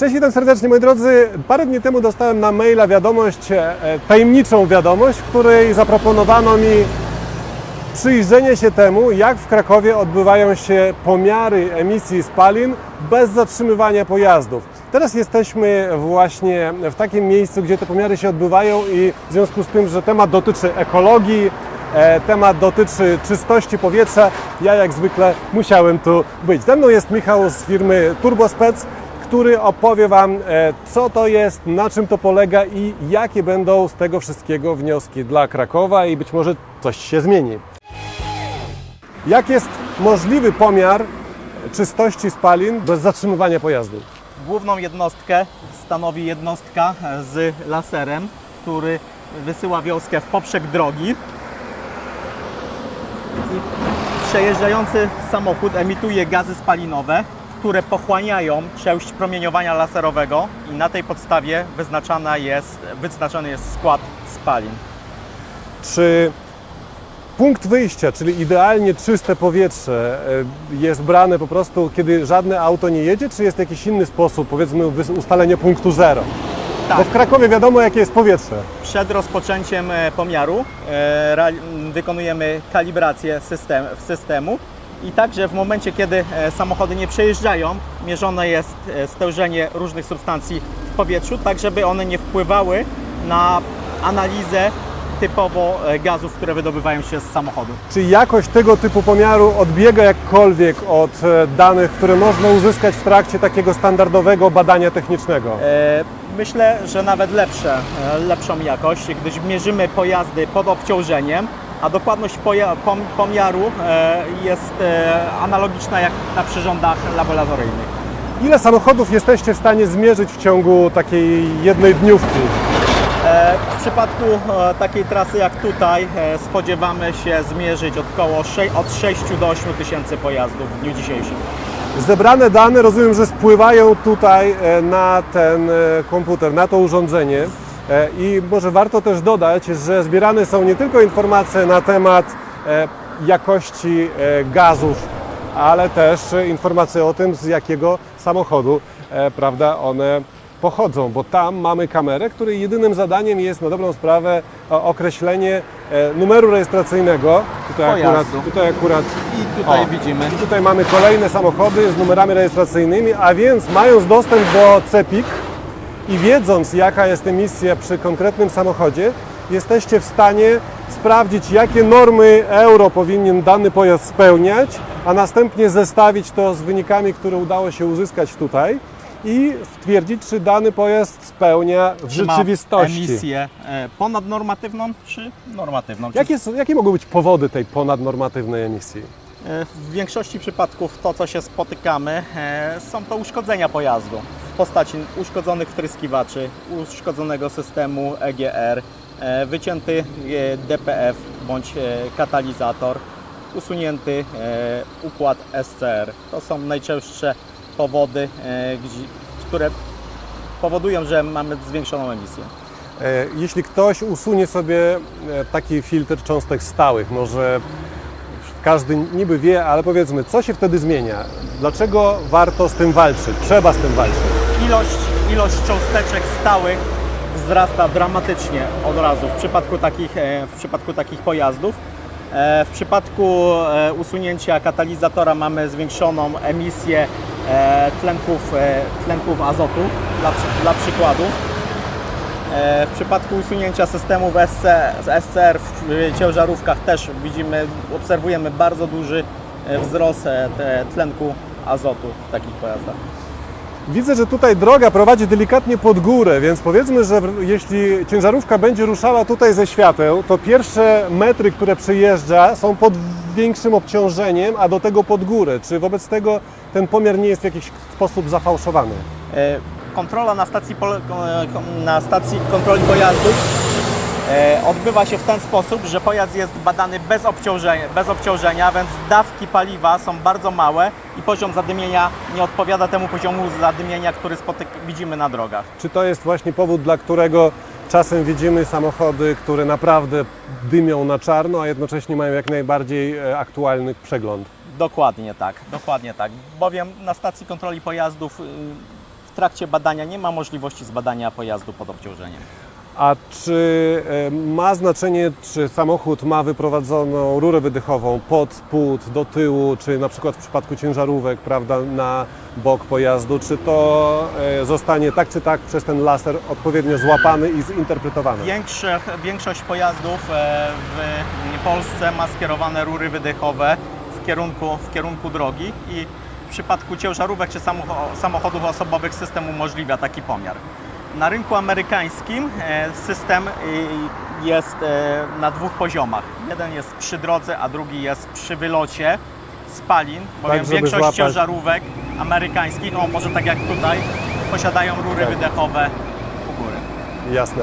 Cześć, witam serdecznie moi drodzy. Parę dni temu dostałem na maila wiadomość, e, tajemniczą wiadomość, w której zaproponowano mi przyjrzenie się temu, jak w Krakowie odbywają się pomiary emisji spalin bez zatrzymywania pojazdów. Teraz jesteśmy właśnie w takim miejscu, gdzie te pomiary się odbywają i w związku z tym, że temat dotyczy ekologii, e, temat dotyczy czystości powietrza, ja jak zwykle musiałem tu być. Ze mną jest Michał z firmy Turbospec, który opowie Wam, e, co to jest, na czym to polega i jakie będą z tego wszystkiego wnioski dla Krakowa i być może coś się zmieni. Jak jest możliwy pomiar czystości spalin bez zatrzymywania pojazdu? Główną jednostkę stanowi jednostka z laserem, który wysyła wioskę w poprzek drogi. I przejeżdżający samochód emituje gazy spalinowe, które pochłaniają część promieniowania laserowego i na tej podstawie wyznaczana jest, wyznaczony jest skład spalin. Czy punkt wyjścia, czyli idealnie czyste powietrze, e, jest brane po prostu, kiedy żadne auto nie jedzie, czy jest jakiś inny sposób, powiedzmy, ustalenia punktu zero? Tak. Bo w Krakowie wiadomo, jakie jest powietrze. Przed rozpoczęciem e, pomiaru e, wykonujemy kalibrację system, systemu i także w momencie, kiedy e, samochody nie przejeżdżają, mierzone jest e, stężenie różnych substancji w powietrzu, tak żeby one nie wpływały na analizę typowo e, gazów, które wydobywają się z samochodu. Czy jakość tego typu pomiaru odbiega jakkolwiek od danych, które można uzyskać w trakcie takiego standardowego badania technicznego? Myślę, że nawet lepsze, lepszą jakość, gdyż mierzymy pojazdy pod obciążeniem, a dokładność pomiaru e, jest e, analogiczna jak na przyrządach laboratoryjnych. Ile samochodów jesteście w stanie zmierzyć w ciągu takiej jednej dniówki? E, W przypadku takiej trasy jak tutaj spodziewamy się zmierzyć około sze- od 6 do 8 tysięcy pojazdów w dniu dzisiejszym. Zebrane dane rozumiem, że spływają tutaj na ten komputer, na to urządzenie. E, I może warto też dodać, że zbierane są nie tylko informacje na temat e, jakości e, gazów, ale też informacje o tym, z jakiego samochodu prawda, one pochodzą, bo tam mamy kamerę, której jedynym zadaniem jest na dobrą sprawę określenie numeru rejestracyjnego. Tutaj akurat, tutaj akurat I tutaj O. widzimy i tutaj mamy kolejne samochody z numerami rejestracyjnymi, a więc mając dostęp do CEPIK i wiedząc jaka jest emisja przy konkretnym samochodzie, jesteście w stanie sprawdzić jakie normy euro powinien dany pojazd spełniać, a następnie zestawić to z wynikami, które udało się uzyskać tutaj i stwierdzić, czy dany pojazd spełnia w czy ma rzeczywistości. emisję e, ponadnormatywną czy normatywną. Jakie, są- jakie mogą być powody tej ponadnormatywnej emisji? E, W większości przypadków to, co się spotykamy, e, są to uszkodzenia pojazdu postaci uszkodzonych wtryskiwaczy, uszkodzonego systemu EGR, e, wycięty e, DPF bądź e, katalizator, usunięty układ SCR. To są najczęstsze powody, które powodują, że mamy zwiększoną emisję. Jeśli ktoś usunie sobie taki filtr cząstek stałych, może każdy niby wie, ale powiedzmy, co się wtedy zmienia? Dlaczego warto z tym walczyć? Trzeba z tym walczyć. Ilość, ilość cząsteczek stałych wzrasta dramatycznie od razu w przypadku takich, e, w przypadku takich pojazdów. E, W przypadku e, usunięcia katalizatora mamy zwiększoną emisję tlenków, tlenków azotu dla, dla przykładu. W przypadku usunięcia systemów SCR w ciężarówkach też widzimy, obserwujemy bardzo duży wzrost tlenku azotu w takich pojazdach. Widzę, że tutaj droga prowadzi delikatnie pod górę, więc powiedzmy, że jeśli ciężarówka będzie ruszała tutaj ze świateł, to pierwsze metry, które przejeżdża, są pod większym obciążeniem, a do tego pod górę. Czy wobec tego ten pomiar nie jest w jakiś sposób zafałszowany? E, Kontrola na stacji, e, na stacji kontroli pojazdów odbywa się w ten sposób, że pojazd jest badany bez obciążenia, bez obciążenia, więc dawki paliwa są bardzo małe i poziom zadymienia nie odpowiada temu poziomu zadymienia, który spotyk- widzimy na drogach. Czy to jest właśnie powód, dla którego czasem widzimy samochody, które naprawdę dymią na czarno, a jednocześnie mają jak najbardziej e, aktualny przegląd? Dokładnie tak, dokładnie tak. Bowiem na stacji kontroli pojazdów y, w trakcie badania nie ma możliwości zbadania pojazdu pod obciążeniem. A czy ma znaczenie, czy samochód ma wyprowadzoną rurę wydechową pod spód, do tyłu, czy na przykład w przypadku ciężarówek, prawda, na bok pojazdu, czy to e, zostanie tak czy tak przez ten laser odpowiednio złapany i zinterpretowany? Większość pojazdów e, w Polsce ma skierowane rury wydechowe w kierunku, w kierunku drogi i w przypadku ciężarówek czy samocho- samochodów osobowych system umożliwia taki pomiar. Na rynku amerykańskim e, system y, jest e, na dwóch poziomach. Jeden jest przy drodze, a drugi jest przy wylocie spalin, bowiem Tak, większość złapać- ciężarówek amerykańskich, o może tak jak tutaj, posiadają rury Tak. wydechowe u góry. Jasne.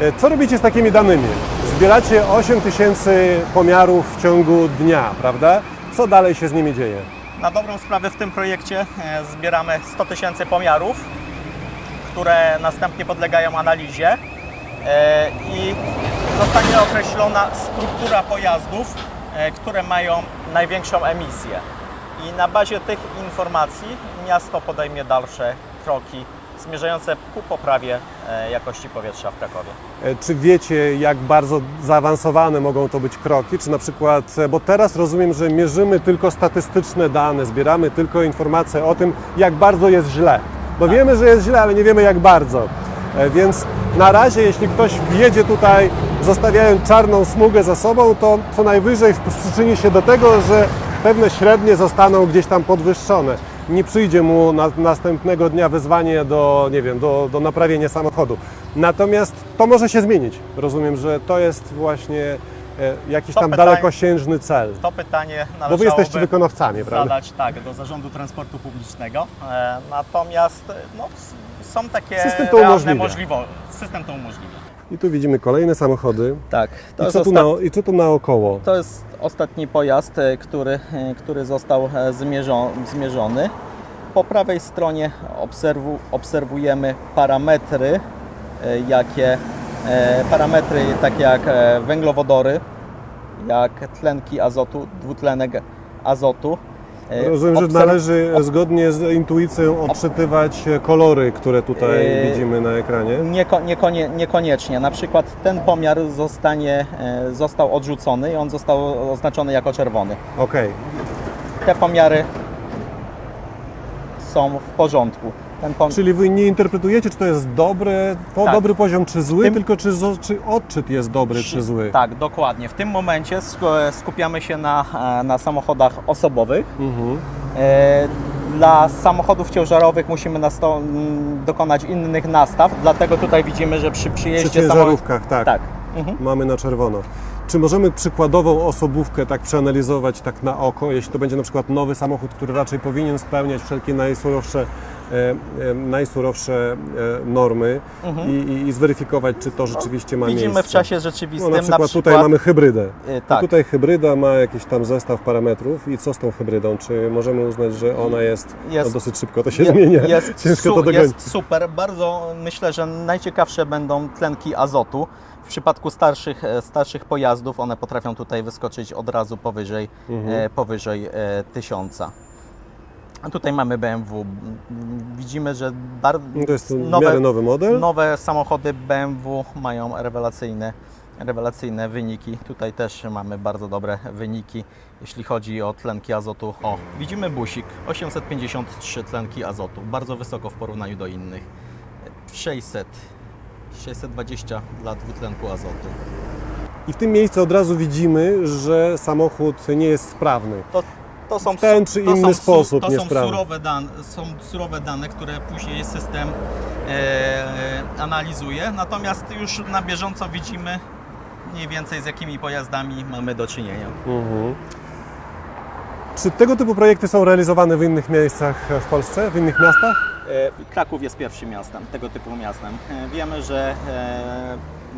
E, Co robicie z takimi danymi? Zbieracie 8 tysięcy pomiarów w ciągu dnia, prawda? Co dalej się z nimi dzieje? Na dobrą sprawę w tym projekcie e, zbieramy 100 tysięcy pomiarów, które następnie podlegają analizie e, i zostanie określona struktura pojazdów, e, które mają największą emisję. I na bazie tych informacji miasto podejmie dalsze kroki zmierzające ku poprawie e, jakości powietrza w Krakowie. Czy wiecie, jak bardzo zaawansowane mogą to być kroki? Czy na przykład, bo teraz rozumiem, że mierzymy tylko statystyczne dane, zbieramy tylko informacje o tym, jak bardzo jest źle. Bo wiemy, że jest źle, ale nie wiemy jak bardzo. E, Więc na razie, jeśli ktoś wjedzie tutaj, zostawiając czarną smugę za sobą, to co najwyżej przyczyni się do tego, że pewne średnie zostaną gdzieś tam podwyższone. Nie przyjdzie mu na, następnego dnia wezwanie do, nie wiem, do, do naprawienia samochodu. Natomiast to może się zmienić. Rozumiem, że to jest właśnie jakiś To tam pytanie- dalekosiężny cel. To pytanie Bo wy jesteście wykonawcami, prawda? zadać tak, do Zarządu Transportu Publicznego. E, natomiast no, s- są takie System to realne umożliwia. możliwości. System to umożliwia. I tu widzimy kolejne samochody. Tak, to I co, tu na, I co tu naokoło? to jest ostatni pojazd, e, który, e, który został e, zmierzą, zmierzony. Po prawej stronie obserwu, obserwujemy parametry, e, jakie e, parametry takie jak e, węglowodory, jak tlenki azotu, dwutlenek azotu. E, Rozumiem, że należy zgodnie z intuicją odczytywać e, kolory, które tutaj Yy, widzimy na ekranie. Nieko, niekonie, niekoniecznie. Na przykład ten pomiar zostanie, e, został odrzucony i on został oznaczony jako czerwony. Okej. Te pomiary są w porządku. Ten pom- Czyli wy nie interpretujecie, czy to jest dobre, po, Tak. dobry poziom, czy zły, Tym- tylko czy, czy odczyt jest dobry, czy zły. Tak, dokładnie. W tym momencie sk- skupiamy się na, e, na samochodach osobowych. Mhm. E, Dla samochodów ciężarowych musimy nasto- dokonać innych nastaw, dlatego tutaj widzimy, że przy Przy przyjeździe ciężarówkach, tak. Tak. Mhm. Mamy na czerwono. Czy możemy przykładową osobówkę tak przeanalizować tak na oko, jeśli to będzie na przykład nowy samochód, który raczej powinien spełniać wszelkie najsurowsze, e, e, najsurowsze e, normy i, i, i zweryfikować, czy to rzeczywiście ma Mhm. Widzimy miejsce? w czasie No, rzeczywistym na przykład, tutaj mamy hybrydę. E, tak. tutaj hybryda ma jakiś tam zestaw parametrów i co z tą hybrydą? Czy możemy uznać, że ona jest, Jest- no dosyć szybko to się Je- zmienia? Jest, Ciężko su- to dogonić. jest super. Bardzo myślę, że najciekawsze będą tlenki azotu. W przypadku starszych, e, starszych pojazdów one potrafią tutaj wyskoczyć od razu powyżej, Mhm. e, powyżej e, tysiąca. A tutaj mamy BMW. Widzimy, że bar- No to jest nowe, nowy model. nowe samochody BMW mają rewelacyjne, rewelacyjne wyniki. Tutaj też mamy bardzo dobre wyniki, jeśli chodzi o tlenki azotu. O, widzimy busik, 853 tlenki azotu, bardzo wysoko w porównaniu do innych. 600, 620 dla dwutlenku azotu. I w tym miejscu od razu widzimy, że samochód nie jest sprawny. To, to są, W ten czy to inny są, sposób to są niesprawny. surowe, dan, są surowe dane, które później system e, analizuje. Natomiast już na bieżąco widzimy mniej więcej z jakimi pojazdami mamy do czynienia. Mhm. Czy tego typu projekty są realizowane w innych miejscach w Polsce, w innych miastach? E, Kraków jest pierwszym miastem, tego typu miastem. E, Wiemy, że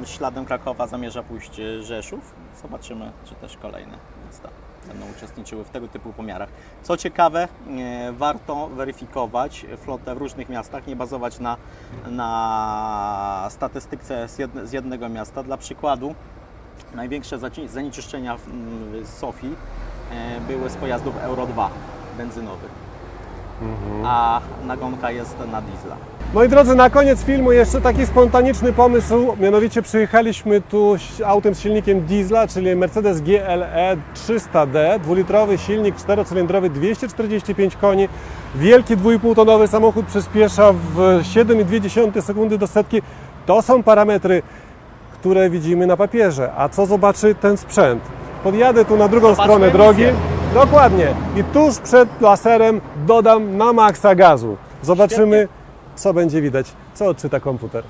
e, śladem Krakowa zamierza pójść Rzeszów. Zobaczymy, czy też kolejne miasta będą uczestniczyły w tego typu pomiarach. Co ciekawe, warto weryfikować flotę w różnych miastach, nie bazować na, na statystyce z, z jednego miasta. Dla przykładu, największe zanieczyszczenia w, Sofii były z pojazdów Euro 2 benzynowych. A nagonka jest na diesla. Moi drodzy, na koniec filmu jeszcze taki spontaniczny pomysł. Mianowicie przyjechaliśmy tu autem z silnikiem diesla, czyli Mercedes GLE 300D, dwulitrowy silnik czterocylindrowy, 245 koni. Wielki 2,5 tonowy samochód przyspiesza w 7,2 sekundy do setki. To są parametry, które widzimy na papierze. A co zobaczy ten sprzęt? Podjadę tu na drugą Zobaczmy stronę drogi. emisję. Dokładnie. I tuż przed laserem dodam na maksa gazu. Zobaczymy, Świetnie. co będzie widać, co odczyta komputer.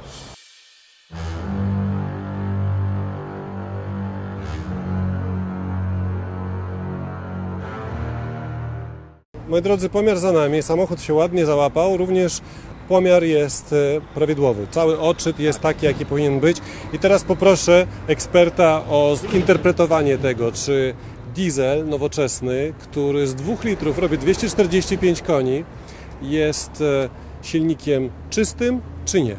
Moi drodzy, pomiar za nami, samochód się ładnie załapał, również pomiar jest e, prawidłowy. Cały odczyt jest taki, jaki powinien być. I teraz poproszę eksperta o zinterpretowanie tego, czy diesel nowoczesny, który z 2 litrów robi 245 koni, jest e, silnikiem czystym, czy nie?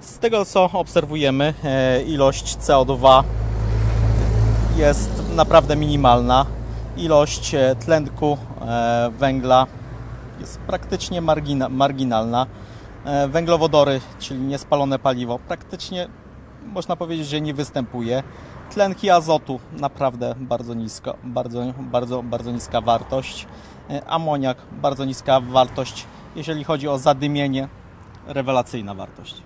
Z tego co obserwujemy, e, ilość CO2 jest naprawdę minimalna. Ilość e, tlenku węgla jest praktycznie margina, marginalna. Węglowodory, czyli niespalone paliwo, praktycznie można powiedzieć, że nie występuje. Tlenki azotu naprawdę bardzo nisko, bardzo, bardzo, bardzo niska wartość. E, Amoniak bardzo niska wartość. Jeżeli chodzi o zadymienie, rewelacyjna wartość.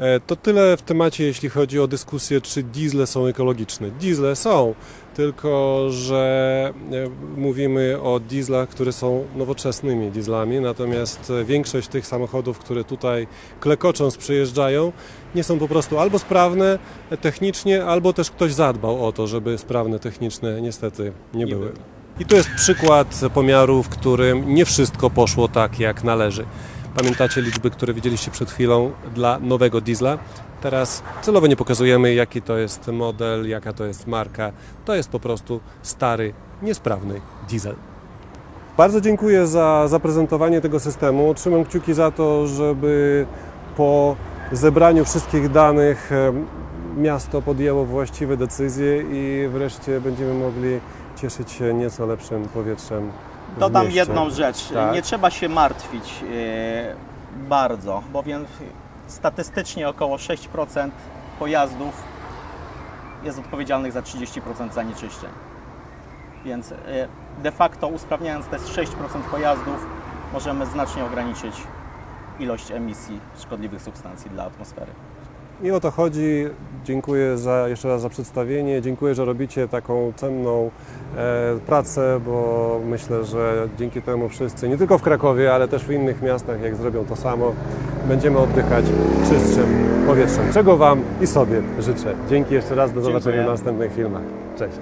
E, To tyle w temacie, jeśli chodzi o dyskusję, czy diesle są ekologiczne. Diesle są, tylko że e, mówimy o dieslach, które są nowoczesnymi dieslami, natomiast e, większość tych samochodów, które tutaj klekocząc przyjeżdżają, nie są po prostu albo sprawne technicznie, albo też ktoś zadbał o to, żeby sprawne techniczne niestety nie, Nie były. I tu jest przykład pomiaru, w którym nie wszystko poszło tak, jak należy. Pamiętacie liczby, które widzieliście przed chwilą dla nowego diesla? Teraz celowo nie pokazujemy, jaki to jest model, jaka to jest marka. To jest po prostu stary, niesprawny diesel. Bardzo dziękuję za zaprezentowanie tego systemu. Trzymam kciuki za to, żeby po zebraniu wszystkich danych miasto podjęło właściwe decyzje i wreszcie będziemy mogli cieszyć się nieco lepszym powietrzem. Dodam mieście. jedną rzecz. Tak. Nie trzeba się martwić e, bardzo, bowiem statystycznie około 6% pojazdów jest odpowiedzialnych za 30% zanieczyszczeń. Więc e, de facto usprawniając te 6% pojazdów możemy znacznie ograniczyć ilość emisji szkodliwych substancji dla atmosfery. I o to chodzi. Dziękuję za, jeszcze raz za przedstawienie. Dziękuję, że robicie taką cenną e, pracę, bo myślę, że dzięki temu wszyscy, nie tylko w Krakowie, ale też w innych miastach, jak zrobią to samo, będziemy oddychać czystszym powietrzem. Czego Wam i sobie życzę. Dzięki jeszcze raz. Do zobaczenia Dziękuję. w następnych filmach. Cześć.